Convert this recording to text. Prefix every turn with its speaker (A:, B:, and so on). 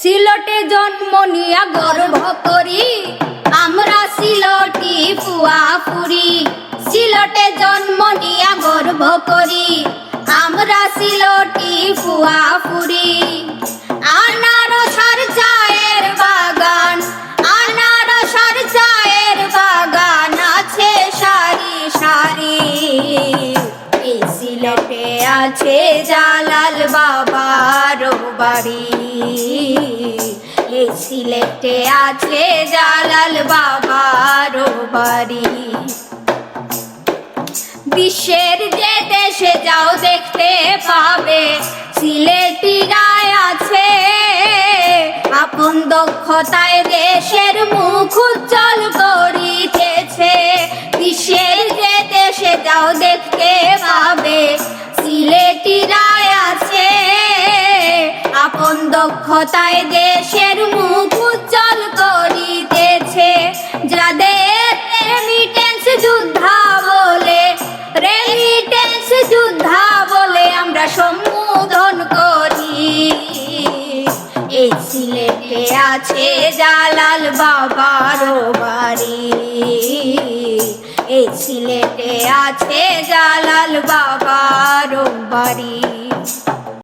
A: সিলটে জন্ম নিয়া গর্ভ করি। আমরা সিলটি ফুয়া ফুরি। সিলটে জন্ম নিয়া গর্ভ করি। আমরা সিলটি ফুয়া আনারসার চায়ের বাগান চায়ের বাগান আছে সারি সারি। এই আছে জালাল বাবার বাড়ি। এই সিলেটে আছে জালাল বাবার বাড়ি। বিশ্বের যে দেশে যাও দেখতে পাবে, সিলেটি গায়ে আছে। আপন দক্ষতায় দেশের মুখ উজ্জ্বল করিতেছে। বিশ্বের যে দেশে যাও দেখতে পাবে দক্ষতায় দেশের মুখ উজ্জ্বল করিতেছে। যাদের রেমিটেন্স যুদ্ধা বলে রেমিটেন্স যুদ্ধা বলে আমরা সম্বোধন করি। এই সিলেটে আছে জালাল বাবার বাড়ি। এই সিলেটে আছে জালাল বাবার বাড়ি।